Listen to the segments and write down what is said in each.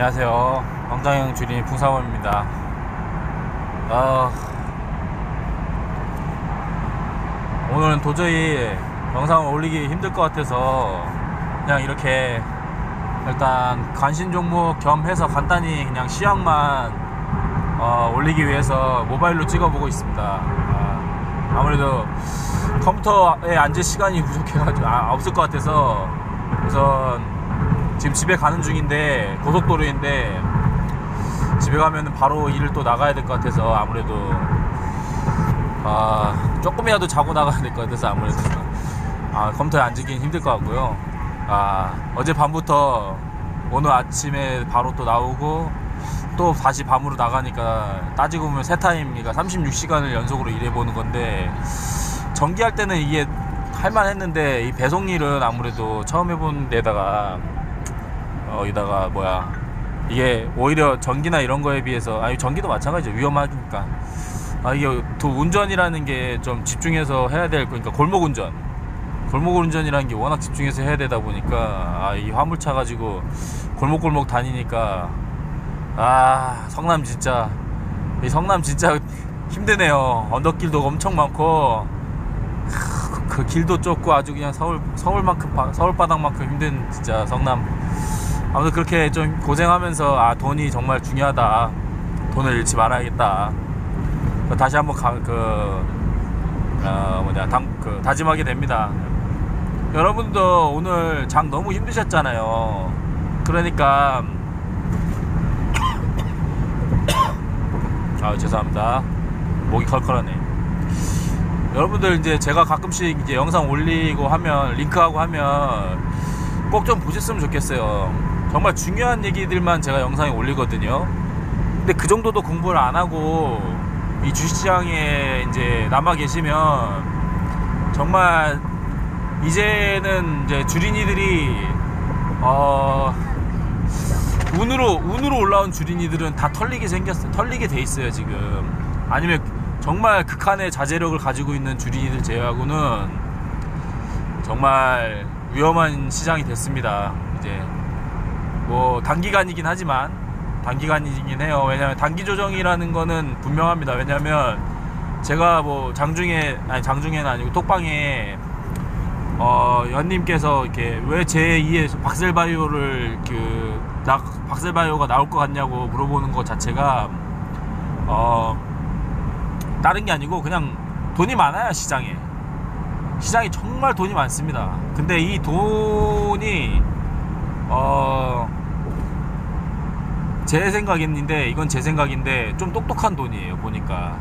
안녕하세요. 황장영 주린 풍사원입니다. 아, 오늘은 도저히 영상을 올리기 힘들 것 같아서 그냥 이렇게 일단 관심 종목 겸해서 간단히 그냥 시황만 어, 올리기 위해서 모바일로 찍어보고 있습니다. 아, 아무래도 컴퓨터에 앉을 시간이 부족해가지고 아, 없을 것 같아서 우선 지금 집에 가는 중인데 고속도로인데 집에 가면은 바로 일을 또 나가야 될 것 같아서 아무래도 아 조금이라도 자고 나가야 될 것 같아서 아무래도 아 컴퓨터에 앉기는 힘들 것 같고요. 아 어제 밤부터 오늘 아침에 바로 또 나오고 또 다시 밤으로 나가니까 따지고 보면 세 타임이니까 36시간을 연속으로 일해보는 건데 전기할 때는 이게 할만했는데 이 배송 일은 아무래도 처음 해본 데다가 어, 여기다가 뭐야. 이게 오히려 전기나 이런 거에 비해서 아니 전기도 마찬가지죠. 위험하니까. 아 이게 또 운전이라는 게 좀 집중해서 해야 될 거니까 골목 운전. 골목 운전이라는 게 워낙 집중해서 해야 되다 보니까 아 이 화물차 가지고 골목골목 다니니까 아 성남 진짜. 이 성남 진짜 힘드네요. 언덕길도 엄청 많고. 크, 그 길도 좁고 아주 그냥 서울 서울만큼 바- 서울 바닥만큼 힘든 진짜 성남 아무튼 그렇게 좀 고생하면서 아 돈이 정말 중요하다. 돈을 잃지 말아야겠다. 다시 한번 가, 그 어, 뭐냐 당, 그 다짐하게 됩니다. 여러분도 오늘 장 너무 힘드셨잖아요. 그러니까 아 죄송합니다. 목이 컬컬하네. 여러분들 이제 제가 가끔씩 이제 영상 올리고 하면 링크하고 하면 꼭 좀 보셨으면 좋겠어요. 정말 중요한 얘기들만 제가 영상에 올리거든요. 근데 그 정도도 공부를 안 하고 이 주식시장에 이제 남아 계시면 정말 이제는 이제 주린이들이 어 운으로 운으로 올라온 주린이들은 다 털리게 생겼어요. 털리게 돼 있어요 지금. 아니면 정말 극한의 자제력을 가지고 있는 주린이들 제외하고는 정말 위험한 시장이 됐습니다. 이제 뭐 단기간이긴 하지만 단기간이긴 해요. 왜냐하면 단기 조정이라는 거는 분명합니다. 왜냐하면 제가 뭐 장중에 아니 장중에는 아니고 톡방에 어 연님께서 이렇게 왜 제 2의 박셀바이오를 그 나, 박셀바이오가 나올 것 같냐고 물어보는 것 자체가 어 다른 게 아니고 그냥 돈이 많아요 시장에 시장이 정말 돈이 많습니다 근데 이 돈이 어 제 생각인데 이건 제 생각인데 좀 똑똑한 돈이에요 보니까.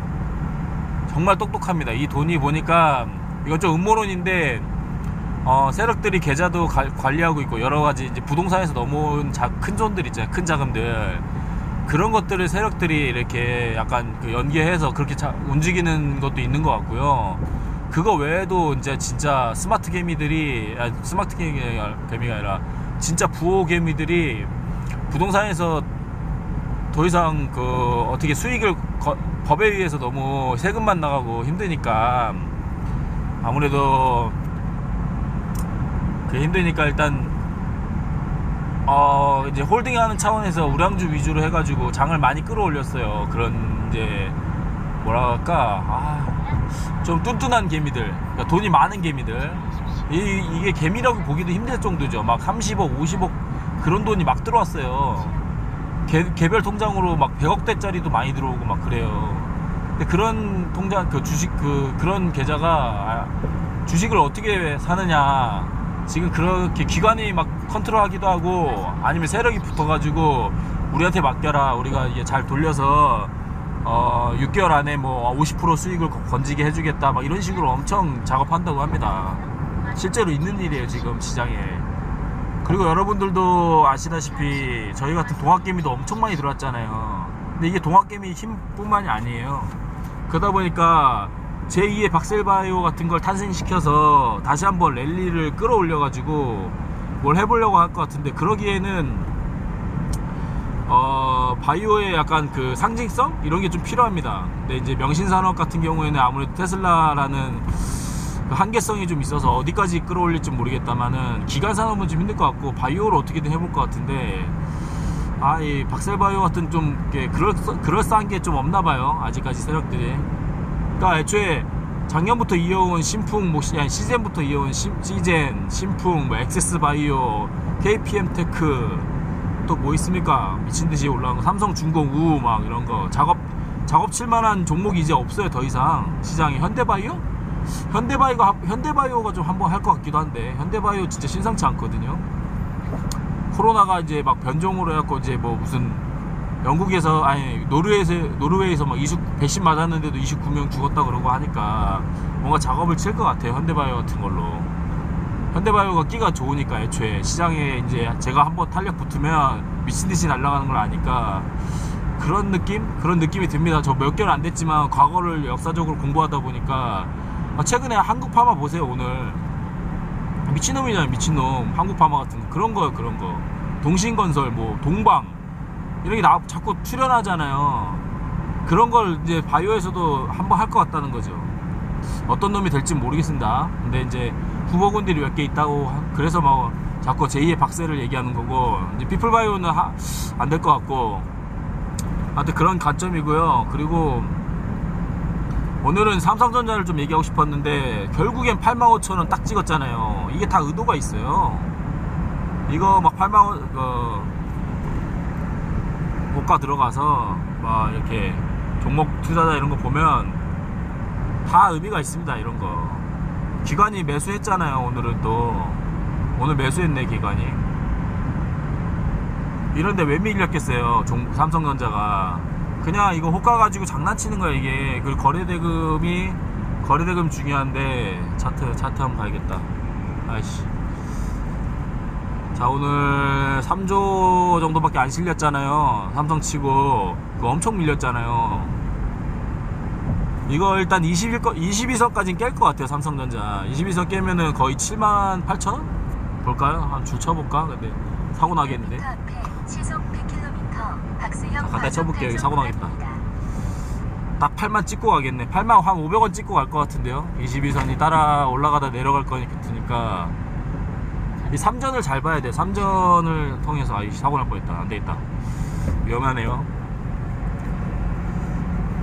정말 똑똑합니다. 이 돈이 보니까 이건 좀 음모론인데 어, 세력들이 계좌도 가- 관리하고 있고 여러 가지 이제 부동산에서 넘어온 자, 큰 돈들 있잖아요 큰 자금들. 그런 것들을 세력들이 이렇게 약간 그 연계해서 그렇게 자, 움직이는 것도 있는 것 같고요. 그거 외에도 이제 진짜 스마트 개미들이 아, 스마트 개미가 아니라 진짜 부호 개미들이 부동산에서 더 이상 그 어떻게 수익을 거- 법에 의해서 너무 세금만 나가고 힘드니까 아무래도 그 힘드니까 일단 어 이제 홀딩하는 차원에서 우량주 위주로 해가지고 장을 많이 끌어올렸어요. 그런 이제 뭐라 할까 아 좀 뚠뚠한 개미들, 그러니까 돈이 많은 개미들. 이, 이게 개미라고 보기도 힘들 정도죠. 막 30억, 50억 그런 돈이 막 들어왔어요. 개, 개별 통장으로 막 100억대짜리도 많이 들어오고 막 그래요. 근데 그런 통장 그 주식 그 그런 계좌가 아, 주식을 어떻게 사느냐. 지금 그렇게 기관이 막 컨트롤 하기도 하고 아니면 세력이 붙어가지고 우리한테 맡겨라. 우리가 이게 잘 돌려서 어 6개월 안에 뭐 50% 수익을 거- 건지게 해주겠다. 막 이런 식으로 엄청 작업한다고 합니다. 실제로 있는 일이에요 지금 시장에 그리고 여러분들도 아시다시피 저희 같은 동학개미도 엄청 많이 들어왔잖아요. 근데 이게 동학개미 힘뿐만이 아니에요. 그러다 보니까 제2의 박셀바이오 같은 걸 탄생시켜서 다시 한번 랠리를 끌어올려 가지고 뭘 해보려고 할 것 같은데 그러기에는 어 바이오의 약간 그 상징성? 이런 게 좀 필요합니다. 근데 이제 명신산업 같은 경우에는 아무래도 테슬라라는 그 한계성이 좀 있어서 어디까지 끌어올릴지 모르겠다만은 기간 산업은 좀 힘들 것 같고 바이오를 어떻게든 해볼 것 같은데 아, 이 박셀바이오 같은 좀 그럴 그럴싸한 게 좀 없나 봐요. 아직까지 세력들이. 그러니까 애초에 작년부터 이어온 신풍 뭐 시- 아니, 시젠부터 이어온 시, 시젠, 신풍, 뭐 엑세스 바이오, KPM 테크 또 뭐 있습니까? 미친 듯이 올라온 거 삼성 중공 우막 이런 거 작업 작업 칠 만한 종목이 이제 없어요 더 이상 시장에 현대바이오? 현대바이오 현대바이오가 좀 한번 할 것 같기도 한데 현대바이오 진짜 신상치 않거든요. 코로나가 이제 막 변종으로 해갖고 이제 뭐 무슨 영국에서 아니 노르웨이에서 노르웨이에서 막 20, 백신 맞았는데도 29명 죽었다 그러고 하니까 뭔가 작업을 칠 것 같아요 현대바이오 같은 걸로. 현대바이오가 끼가 좋으니까 애초에. 시장에 이제 제가 한번 탄력 붙으면 미친 듯이 날아가는 걸 아니까 그런 느낌? 그런 느낌이 듭니다. 저 몇 개월 안 됐지만 과거를 역사적으로 공부하다 보니까 아, 최근에 한국 파마 보세요 오늘. 미친놈이잖아요 미친놈. 한국 파마 같은 거. 그런 거요 그런 거. 동신건설 뭐 동방. 이런 게 나, 자꾸 출연하잖아요. 그런 걸 이제 바이오에서도 한번 할 것 같다는 거죠. 어떤 놈이 될지 모르겠습니다. 근데 이제 후보군들이 몇 개 있다고 하- 그래서 막 자꾸 제2의 박세를 얘기하는 거고 이제 피플바이오는 안 될 것 같고. 하여튼 그런 관점이고요. 그리고 오늘은 삼성전자를 좀 얘기하고 싶었는데 결국엔 85,000원 딱 찍었잖아요. 이게 다 의도가 있어요. 이거 막 8만 어, 고가 들어가서 막 이렇게 종목 투자자 이런 거 보면 다 의미가 있습니다. 이런 거. 기관이 매수했잖아요. 오늘은 또 오늘 매수했네 기관이. 이런데 왜 밀렸겠어요. 종- 삼성전자가. 그냥 이거 호가 가지고 장난치는 거야 이게. 그리고 거래대금이 거래대금 중요한데 차트 차트 한번 봐야겠다. 아이씨. 자 오늘 3조 정도밖에 안 실렸잖아요. 삼성 치고 그거 엄청 밀렸잖아요. 이거 일단 21, 22선까지는 깰 것 같아요 삼성전자. 22선 깨면은 거의 7만 8천 원? 볼까요? 한 줄 쳐볼까? 근데 사고 나겠는데 시속 100km 박수형 자, 갖다 쳐볼게요. 여기 사고 나겠다. 딱 8만 찍고 가겠네. 8만 한 500원 찍고 갈 것 같은데요. 22선이 따라 올라가다 내려갈 거니까. 이 3전을 잘 봐야 돼. 3전을 통해서 아이 사고 날 뻔했다. 안 되겠다. 위험하네요.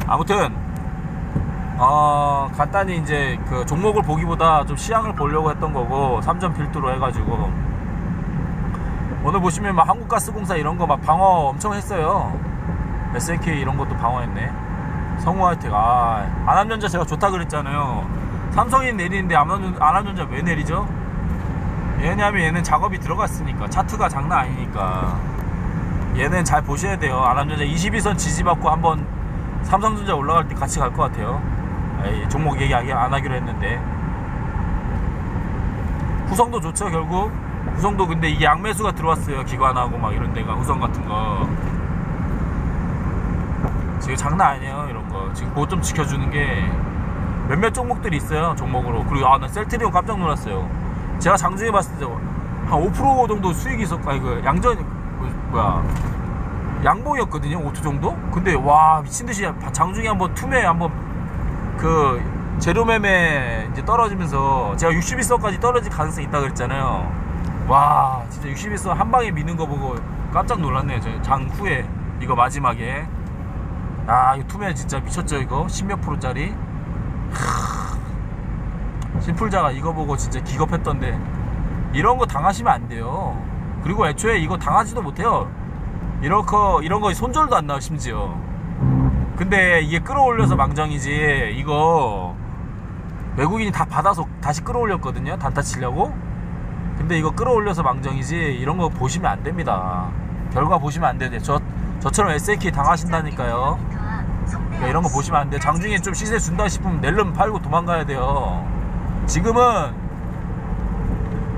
아무튼 어, 간단히 이제 그 종목을 보기보다 좀 시향을 보려고 했던 거고 3전 필두로 해가지고 오늘 보시면 막 한국가스공사 이런 거 막 방어 엄청 했어요. SNK 이런 것도 방어했네. 성우하이텍 아 안암전자 제가 좋다 그랬잖아요. 삼성이 내리는데 안암전- 안암전자 왜 내리죠? 왜냐면 얘는 작업이 들어갔으니까. 차트가 장난 아니니까. 얘는 잘 보셔야 돼요. 안암전자 22선 지지받고 한번 삼성전자 올라갈 때 같이 갈 것 같아요. 에이, 종목 얘기 안 하기로 했는데. 후성도 좋죠 결국 후성도 근데 이게 양매수가 들어왔어요. 기관하고 막 이런 데가 후성 같은 거. 지금 장난 아니에요 이런 거. 지금 그거 좀 지켜주는 게 몇몇 종목들이 있어요 종목으로. 그리고 아 나 셀트리온 깜짝 놀랐어요. 제가 장중에 봤을 때 한 5% 정도 수익이 있었고 아니 그 양전 그 뭐야. 양봉이었거든요 5투 정도? 근데 와 미친듯이 장중에 한번 투매 한번 그 재료 매매 이제 떨어지면서 제가 61선까지 떨어질 가능성이 있다 그랬잖아요 와 진짜 61선 한 방에 미는 거 보고 깜짝 놀랐네요 저 장 후에 이거 마지막에. 아 이거 투매 진짜 미쳤죠 이거? 10몇 프로짜리? 하... 심풀자가 이거 보고 진짜 기겁했던데. 이런 거 당하시면 안 돼요. 그리고 애초에 이거 당하지도 못해요. 이런 거 이런 거 손절도 안 나와 심지어. 근데 이게 끌어올려서 망정이지 이거 외국인이 다 받아서 다시 끌어올렸거든요 단타 치려고 근데 이거 끌어올려서 망정이지 이런 거 보시면 안 됩니다 결과 보시면 안 돼요 저, 저처럼 SAK 당하신다니까요 그러니까 이런 거 보시면 안 돼요. 장중에 좀 시세 준다 싶으면 낼름 팔고 도망가야 돼요. 지금은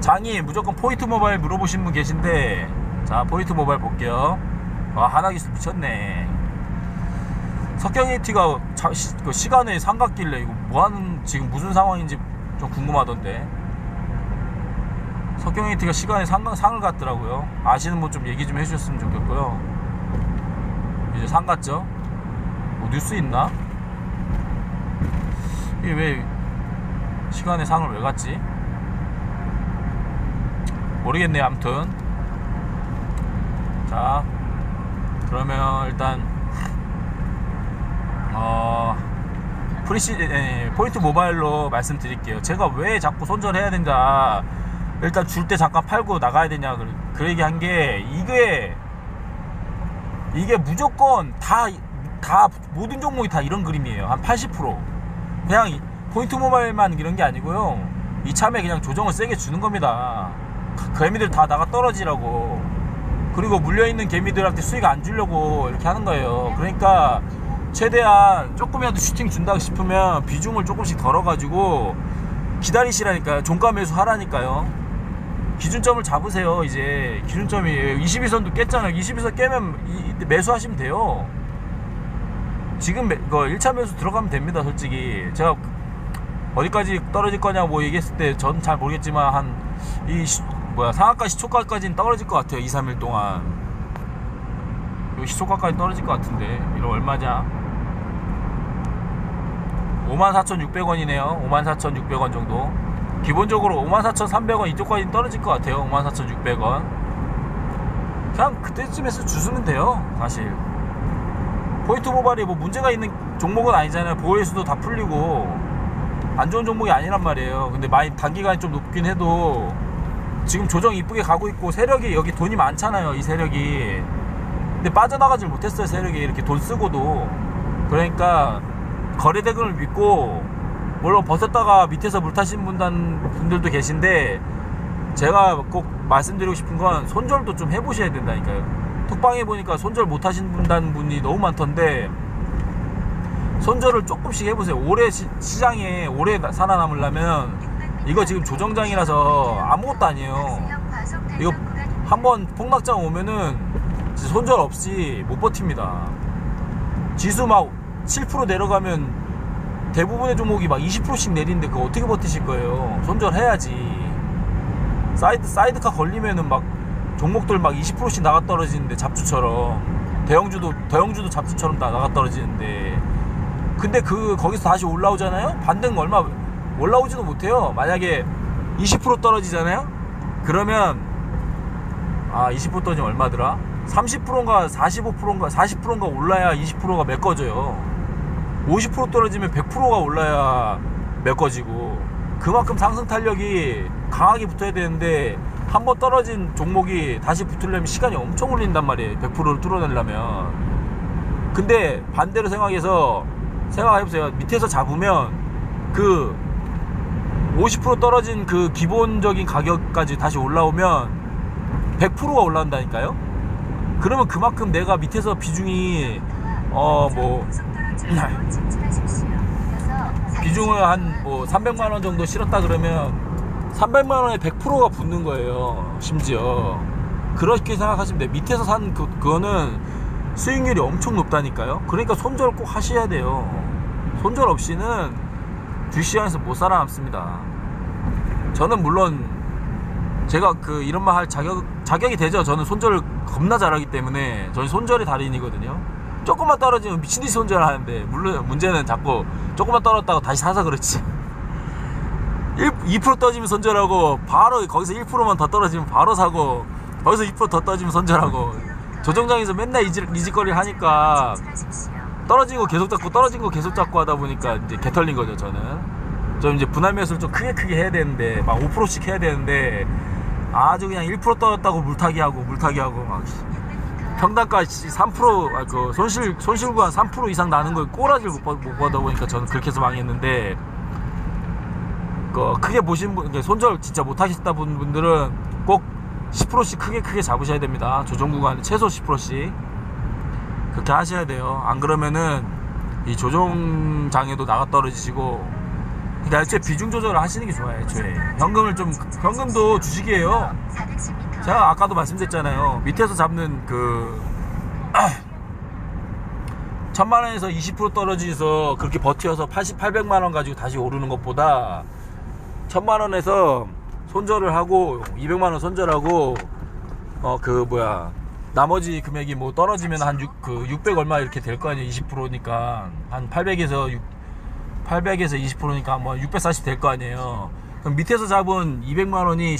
장이 무조건 포인트 모바일 물어보신 분 계신데 자 포인트 모바일 볼게요. 와 하나기수 미쳤네. 석경이티가 그 시간에 삼각길래 이거 뭐하는 지금 무슨 상황인지 좀 궁금하던데. 석경이티가 시간에 상, 상을 갔더라고요. 아시는 분 좀 얘기 좀 해주셨으면 좋겠고요. 이제 상 갔죠? 뭐 뉴스 있나? 이게 왜 시간에 상을 왜 갔지? 모르겠네요 아무튼 자 그러면 일단 어 프리시 에, 포인트 모바일로 말씀드릴게요. 제가 왜 자꾸 손절해야 된다. 일단 줄 때 잠깐 팔고 나가야 되냐 그, 그 얘기 한 게 이게 이게 무조건 다 다 모든 종목이 다 이런 그림이에요. 한 80% 그냥 이- 포인트 모바일만 이런 게 아니고요. 이참에 그냥 조정을 세게 주는 겁니다. 그 개미들 다 나가 떨어지라고. 그리고 물려있는 개미들한테 수익 안 주려고 이렇게 하는 거예요. 그러니까 최대한 조금이라도 슈팅 준다 싶으면 비중을 조금씩 덜어가지고 기다리시라니까요. 종가 매수 하라니까요. 기준점을 잡으세요. 이제 기준점이 22선도 깼잖아요. 22선 깨면 이- 매수하시면 돼요. 지금 매, 이거 1차 매수 들어가면 됩니다. 솔직히 제가 어디까지 떨어질 거냐 뭐 얘기했을 때 전 잘 모르겠지만 한 이 뭐야 상한가 시초가까지는 떨어질 것 같아요 2, 3일 동안 요 시초가까지 떨어질 것 같은데 이거 얼마냐 54,600원이네요 54,600원 정도 기본적으로 54,300원 이쪽까지 떨어질 것 같아요 54,600원 그냥 그때쯤에서 주시면 돼요 사실 포인트 모발이 뭐 문제가 있는 종목은 아니잖아요 보호일수도 다 풀리고 안 좋은 종목이 아니란 말이에요. 근데 많이 단기간이 좀 높긴 해도 지금 조정 이쁘게 가고 있고 세력이 여기 돈이 많잖아요. 이 세력이. 근데 빠져나가질 못했어요. 세력이 이렇게 돈 쓰고도. 그러니까 거래대금을 믿고 물론 벗었다가 밑에서 물 타신 분들도 계신데 제가 꼭 말씀드리고 싶은 건 손절도 좀 해보셔야 된다니까요. 톡방에 보니까 손절 못 하신 분단 분이 너무 많던데 손절을 조금씩 해보세요. 올해 시, 시장에 올해 나- 살아남으려면 이거 지금 조정장이라서 아무것도 아니에요. 이거 한번 폭락장 오면은 손절 없이 못 버팁니다. 지수 막 7% 내려가면 대부분의 종목이 막 20%씩 내리는데 그거 어떻게 버티실 거예요? 손절해야지. 사이드 사이드카 걸리면은 막 종목들 막 20%씩 나가 떨어지는데 잡주처럼 대형주도 대형주도 잡주처럼 다 나가 떨어지는데 근데 그 거기서 다시 올라오잖아요. 반등 얼마 올라오지도 못해요. 만약에 20% 떨어지잖아요. 그러면 아 20% 떨어지면 얼마더라? 30%인가 45%인가 40%인가 올라야 20%가 메꿔져요. 50% 떨어지면 100%가 올라야 메꿔지고 그만큼 상승 탄력이 강하게 붙어야 되는데 한 번 떨어진 종목이 다시 붙으려면 시간이 엄청 걸린단 말이에요. 100%를 뚫어내려면. 근데 반대로 생각해서 생각해보세요. 밑에서 잡으면 그 50% 떨어진 그 기본적인 가격까지 다시 올라오면 100%가 올라온다니까요. 그러면 그만큼 내가 밑에서 비중이 어 뭐 비중을 한 뭐 300만 원 정도 실었다 그러면 300만 원에 100%가 붙는 거예요. 심지어 그렇게 생각하시면 돼요. 밑에서 산 그, 그거는 수익률이 엄청 높다니까요. 그러니까 손절 꼭 하셔야 돼요. 손절 없이는 주시장에서 못 살아남습니다. 저는 물론 제가 그 이런 말 할 자격 자격이 되죠. 저는 손절을 겁나 잘하기 때문에 저는 손절의 달인이거든요. 조금만 떨어지면 미친듯이 손절하는데 물론 문제는 자꾸 조금만 떨어졌다고 다시 사서 그렇지. 1, 2% 떨어지면 손절하고 바로 거기서 1%만 더 떨어지면 바로 사고 거기서 2%더 떨어지면 손절하고 조정장에서 맨날 이질, 이질거리를 하니까 떨어진 거 계속 잡고 떨어진 거 계속 잡고 하다 보니까 이제 개털린 거죠 저는 저 이제 분할 매수를 좀 크게 크게 해야 되는데 막 5%씩 해야 되는데 아주 그냥 1% 떨어졌다고 물타기 하고 물타기 하고 막 평단가 3%, 아, 그 손실 손실 구간 3% 이상 나는 걸 꼬라지를 못, 받- 못 받아 보니까 저는 그렇게 해서 망했는데 그 크게 보신 분, 손절 진짜 못 하셨다 분 분들은 꼭 10%씩 크게 크게 잡으셔야 됩니다. 조정 구간 최소 10%씩 그렇게 하셔야 돼요. 안 그러면은 이 조정 장에도 나가 떨어지시고 그러니까 애초에 비중 조절을 하시는 게 좋아요. 애초에 현금을 좀 현금도 주식이에요. 제가 아까도 말씀드렸잖아요. 밑에서 잡는 그 천만 원에서 20% 떨어지서 그렇게 버텨서 80, 800만 원 가지고 다시 오르는 것보다 천만 원에서 손절을 하고 200만 원 손절하고 어 그 뭐야 나머지 금액이 뭐 떨어지면 한 6, 그 600 얼마 이렇게 될 거 아니에요 20%니까 한 800에서 6, 800에서 20%니까 뭐 640 될 거 아니에요. 그럼 밑에서 잡은 200만 원이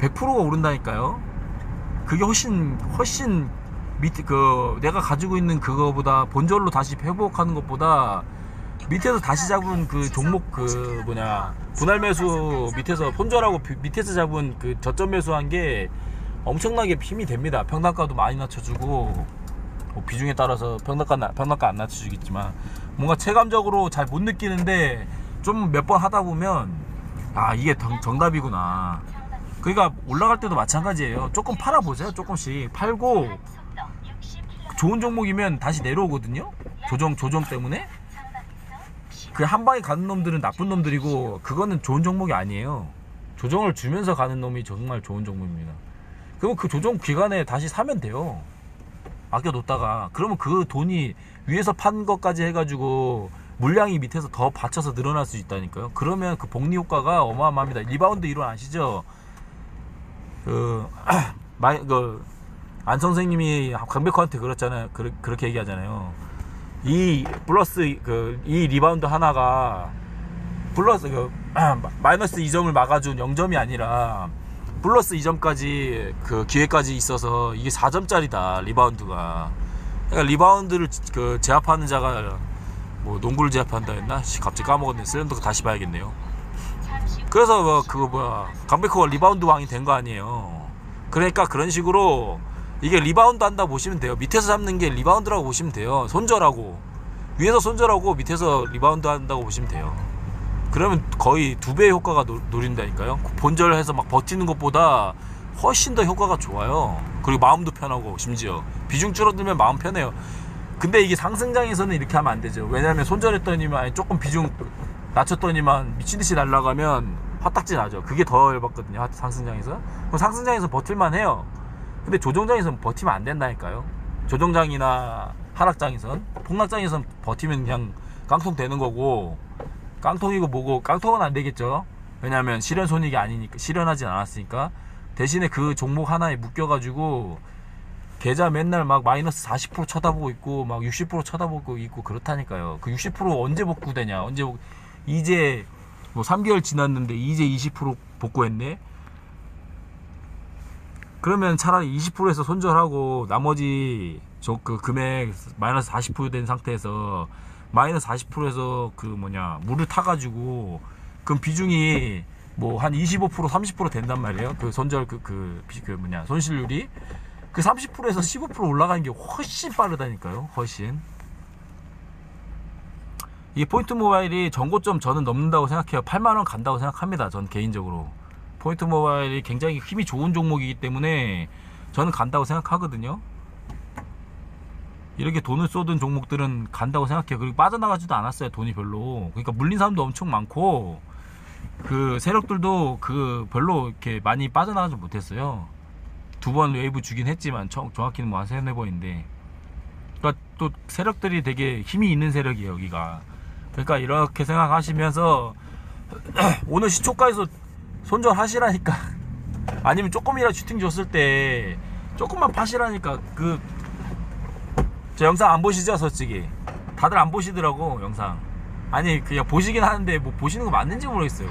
100%가 오른다니까요. 그게 훨씬 훨씬 밑에 그 내가 가지고 있는 그거보다 본절로 다시 회복하는 것보다 밑에서 다시 잡은 그 종목 그 뭐냐 분할 매수 밑에서 손절하고 비- 밑에서 잡은 그 저점 매수한 게 엄청나게 힘이 됩니다. 평단가도 많이 낮춰주고 뭐 비중에 따라서 평단가 나- 평단가 안 낮춰주겠지만 뭔가 체감적으로 잘 못 느끼는데 좀 몇 번 하다 보면 아 이게 정, 정답이구나. 그러니까 올라갈 때도 마찬가지예요. 조금 팔아 보세요. 조금씩 팔고 좋은 종목이면 다시 내려오거든요. 조정 조정 때문에 그 한 방에 가는 놈들은 나쁜 놈들이고 그거는 좋은 종목이 아니에요. 조정을 주면서 가는 놈이 정말 좋은 종목입니다. 그러면 그 조정 기간에 다시 사면 돼요. 아껴 놓다가 그러면 그 돈이 위에서 판 것까지 해가지고 물량이 밑에서 더 받쳐서 늘어날 수 있다니까요. 그러면 그 복리 효과가 어마어마합니다. 리바운드 이론 아시죠? 그 마이 그안 선생님이 강백호한테 그랬잖아요. 그, 그렇게 얘기하잖아요. 이 플러스 그 이 리바운드 하나가 플러스 그 마이너스 2점을 막아준 0점이 아니라 플러스 2점까지 그 기회까지 있어서 이게 4점짜리다 리바운드가 그러니까 리바운드를 그 제압하는 자가 뭐 농구를 제압한다 했나? 씨, 갑자기 까먹었네. 셀렌더 다시 봐야겠네요. 그래서 뭐 그거 뭐야 강백호가 리바운드 왕이 된 거 아니에요. 그러니까 그런 식으로 이게 리바운드 한다 보시면 돼요. 밑에서 잡는 게 리바운드라고 보시면 돼요. 손절하고 위에서 손절하고 밑에서 리바운드 한다고 보시면 돼요. 그러면 거의 두 배의 효과가 노, 노린다니까요. 본절해서 막 버티는 것보다 훨씬 더 효과가 좋아요. 그리고 마음도 편하고 심지어 비중 줄어들면 마음 편해요. 근데 이게 상승장에서는 이렇게 하면 안 되죠. 왜냐하면 손절했더니만 조금 비중 낮췄더니만 미친 듯이 날아가면 화딱지 나죠. 그게 더 열받거든요. 하- 상승장에서. 그럼 상승장에서 버틸만 해요. 근데 조정장에서는 버티면 안 된다니까요. 조정장이나 하락장에선 폭락장에선 버티면 그냥 깡통 되는 거고 깡통이고 뭐고 깡통은 안 되겠죠. 왜냐하면 실현 손익이 아니니까 실현하진 않았으니까 대신에 그 종목 하나에 묶여가지고 계좌 맨날 막 마이너스 40% 쳐다보고 있고 막 60% 쳐다보고 있고 그렇다니까요. 그 60% 언제 복구되냐? 언제 복... 이제 뭐 3개월 지났는데 이제 20% 복구했네. 그러면 차라리 20%에서 손절하고 나머지 저 그 금액 마이너스 40%된 상태에서 마이너스 40%에서 그 뭐냐 물을 타가지고 그럼 비중이 뭐 한 25% 30% 된단 말이에요. 그 손절 그그 그 뭐냐 손실률이 그 30%에서 15% 올라가는 게 훨씬 빠르다니까요. 훨씬. 이 포인트 모바일이 전고점 저는 넘는다고 생각해요. 8만 원 간다고 생각합니다. 전 개인적으로. 포인트 모바일이 굉장히 힘이 좋은 종목이기 때문에 저는 간다고 생각하거든요. 이렇게 돈을 쏟은 종목들은 간다고 생각해요. 그리고 빠져나가지도 않았어요. 돈이 별로. 그러니까 물린 사람도 엄청 많고 그 세력들도 그 별로 이렇게 많이 빠져나가지 못했어요. 두 번 웨이브 주긴 했지만 정- 정확히는 뭐한 세네 번인데. 그러니까 또 세력들이 되게 힘이 있는 세력이에요. 여기가. 그러니까 이렇게 생각하시면서 오늘 시초가에서 손절하시라니까 아니면 조금이라도 슈팅 줬을 때 조금만 파시라니까 그 저 영상 안 보시죠 솔직히? 다들 안 보시더라고 영상. 아니 그냥 보시긴 하는데 뭐 보시는 거 맞는지 모르겠어요.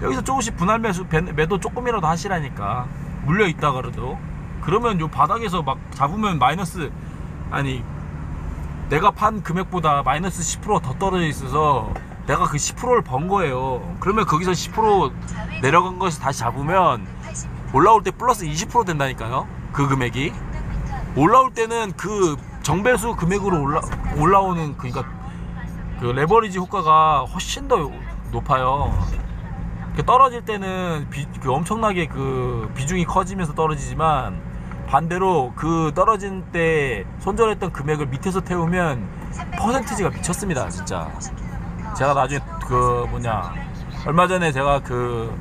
여기서 조금씩 분할 매수 배- 매도 조금이라도 하시라니까. 물려 있다 그래도. 그러면 요 바닥에서 막 잡으면 마이너스 아니 내가 판 금액보다 마이너스 10%더 떨어져 있어서 내가 그 10%를 번 거예요. 그러면 거기서 10% 내려간 것이 다시 잡으면 올라올 때 플러스 20% 된다니까요. 그 금액이 올라올 때는 그 정배수 금액으로 올라 올라오는 그러니까 그 레버리지 효과가 훨씬 더 높아요. 그 떨어질 때는 비, 그 엄청나게 그 비중이 커지면서 떨어지지만 반대로 그 떨어진 때 손절했던 금액을 밑에서 태우면 퍼센티지가 미쳤습니다, 진짜. 제가 나중에 그 뭐냐 얼마 전에 제가 그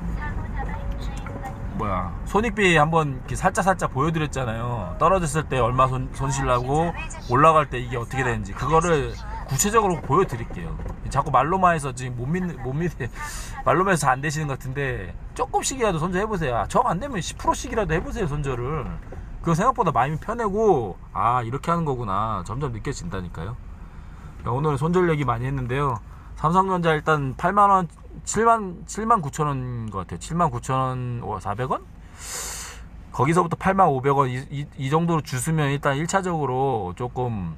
뭐야 손익비 한번 이렇게 살짝 살짝 보여드렸잖아요. 떨어졌을 때 얼마 손, 손실 나고 올라갈 때 이게 어떻게 되는지 그거를 구체적으로 보여드릴게요. 자꾸 말로만 해서 지금 못 믿는 못 믿 말로만 해서 안 되시는 것 같은데 조금씩이라도 손절 해보세요. 정안 되면 10%씩이라도 해보세요 손절을. 그거 생각보다 마음이 편하고 아 이렇게 하는 거구나 점점 느껴진다니까요. 오늘 손절 얘기 많이 했는데요. 삼성전자 일단 8만 원, 7만 7만 9천 원인 것 같아요. 7만 9천 원, 400원? 거기서부터 8,500원. 이, 이, 이 정도로 주스면 일단 1차적으로 조금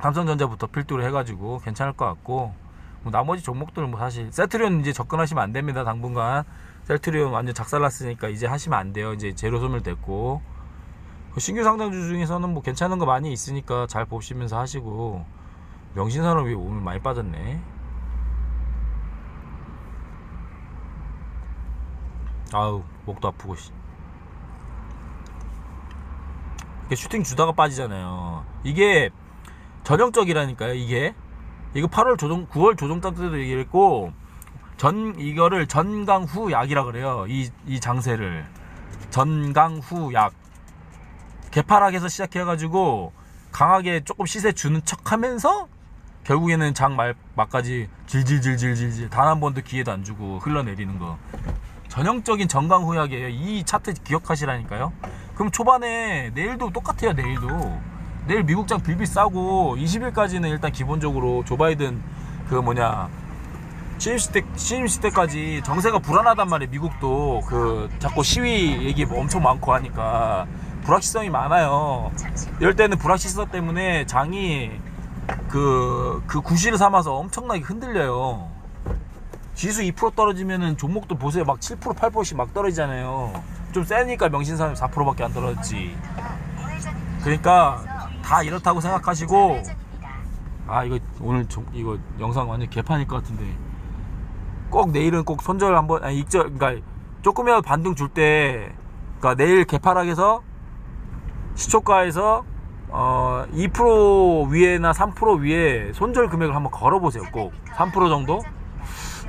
삼성전자부터 필두로 해가지고 괜찮을 것 같고 뭐 나머지 종목들은 뭐 사실 세트리온 이제 접근하시면 안 됩니다 당분간. 세트리온 완전 작살났으니까 이제 하시면 안 돼요. 이제 제로 소멸됐고. 그 신규 상장주 중에서는 뭐 괜찮은 거 많이 있으니까 잘 보시면서 하시고. 명신산업이 오늘 많이 빠졌네 아우 목도 아프고 씨. 이게 슈팅 주다가 빠지잖아요. 이게 전형적이라니까요 이게. 이거 8월 조정 9월 조정장 때도 얘기했고 전 이거를 전강후 약이라 그래요 이, 이 장세를. 전강후 약. 개파락에서 시작해가지고 강하게 조금 시세 주는 척하면서 결국에는 장 말, 막까지 질질질질질질 단 한 번도 기회도 안 주고 흘러내리는 거 전형적인 전강 후약이에요. 이 차트 기억하시라니까요. 그럼 초반에 내일도 똑같아요 내일도. 내일 미국장 빌빌 싸고 20일까지는 일단 기본적으로 조 바이든 그 뭐냐 취임식 때 취임식 때까지 정세가 불안하단 말이에요 미국도. 그 자꾸 시위 얘기 뭐 엄청 많고 하니까. 불확실성이 많아요. 이럴 때는 불확실성 때문에 장이 그, 그 구실을 삼아서 엄청나게 흔들려요. 지수 2% 떨어지면은 종목도 보세요. 막 7%, 8%씩 막 떨어지잖아요. 좀 세니까 명신사는 4%밖에 안 떨어졌지. 그러니까 다 이렇다고 생각하시고. 아, 이거 오늘 좀, 이거 영상 완전 개판일 것 같은데. 꼭 내일은 꼭 손절 한번, 아니, 익절, 그러니까 조금이라도 반등 줄 때, 그러니까 내일 개파락에서 시초가에서 어, 2% 위에나 3% 위에 손절 금액을 한번 걸어보세요. 꼭 3% 정도?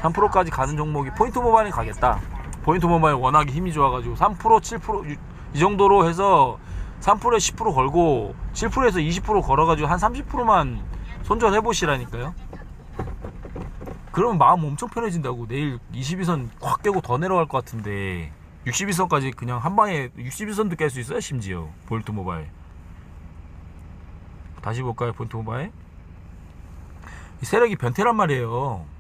3%까지 가는 종목이 포인트 모바일이 가겠다. 포인트 모바일 워낙에 힘이 좋아가지고 3% 7%이 정도로 해서 3%에 10% 걸고 7%에서 20% 걸어가지고 한 30%만 손절 해 보시라니까요. 그러면 마음 엄청 편해진다고. 내일 22선 확 깨고 더 내려갈 것 같은데 62선까지 그냥 한 방에 62선도 깰 수 있어요 심지어? 볼트 모바일. 다시 볼까요 볼트 모바일? 이 세력이 변태란 말이에요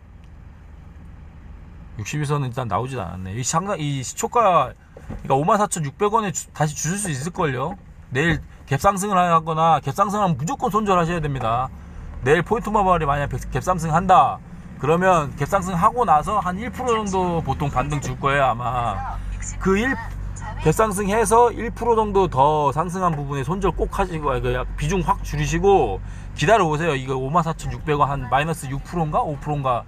62선은 일단 나오진 않았네. 이 상당 이 시초가 그러니까 54,600원에 다시 주실 수 있을걸요? 내일 갭상승을 하거나 갭상승하면 무조건 손절하셔야 됩니다. 내일 포인트 모바일이 만약 갭상승 한다. 그러면 갭상승 하고 나서 한 1% 정도 보통 반등 줄 거예요 아마. 그 1, 갭상승해서 1% 정도 더 상승한 부분에 손절 꼭 하시고 약 비중 확 줄이시고 기다려 보세요. 이거 54,600원 한 마이너스 6%인가 5%인가.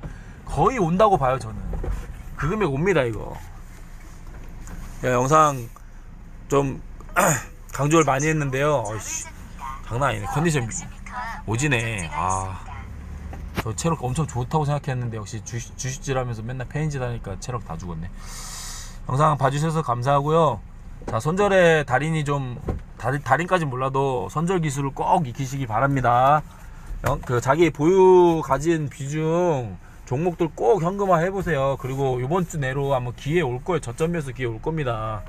거의 온다고 봐요 저는. 그 금액 옵니다 이거. 야, 영상 좀 강조를 많이 했는데요. 어이씨, 장난 아니네. 컨디션 오지네. 아. 저 체력 엄청 좋다고 생각했는데 역시 주식, 주식질 하면서 맨날 페인질 하니까 체력 다 죽었네. 영상 봐주셔서 감사하고요. 자, 손절의 달인이 좀, 달, 달인까지 몰라도 손절 기술을 꼭 익히시기 바랍니다. 영- 그 자기 보유 가진 비중 종목들 꼭 현금화 해보세요. 그리고 이번 주 내로 아마 기회 올 거예요. 저점에서 기회 올 겁니다.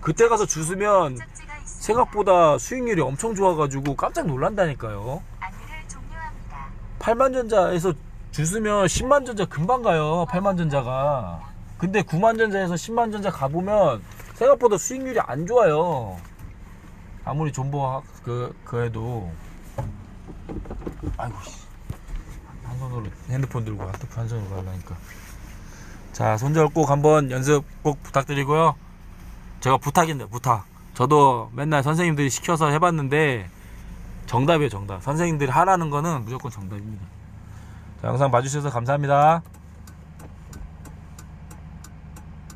그때 가서 주스면 생각보다 수익률이 엄청 좋아가지고 깜짝 놀란다니까요. 안내를 종료합니다. 8만전자에서 주스면 10만전자 금방 가요. 8만전자가. 근데 9만전자에서 10만전자 가보면 생각보다 수익률이 안 좋아요. 아무리 존버 그, 그 해도. 아이고, 씨. 한 손으로 핸드폰 들고 한, 한 손으로 가려니까. 자, 손절 꼭 한번 연습 꼭 부탁드리고요. 제가 부탁인데, 부탁. 저도 맨날 선생님들이 시켜서 해봤는데, 정답이에요 정답 선생님들이 하라는 거는 무조건 정답입니다 자 영상 봐주셔서 감사합니다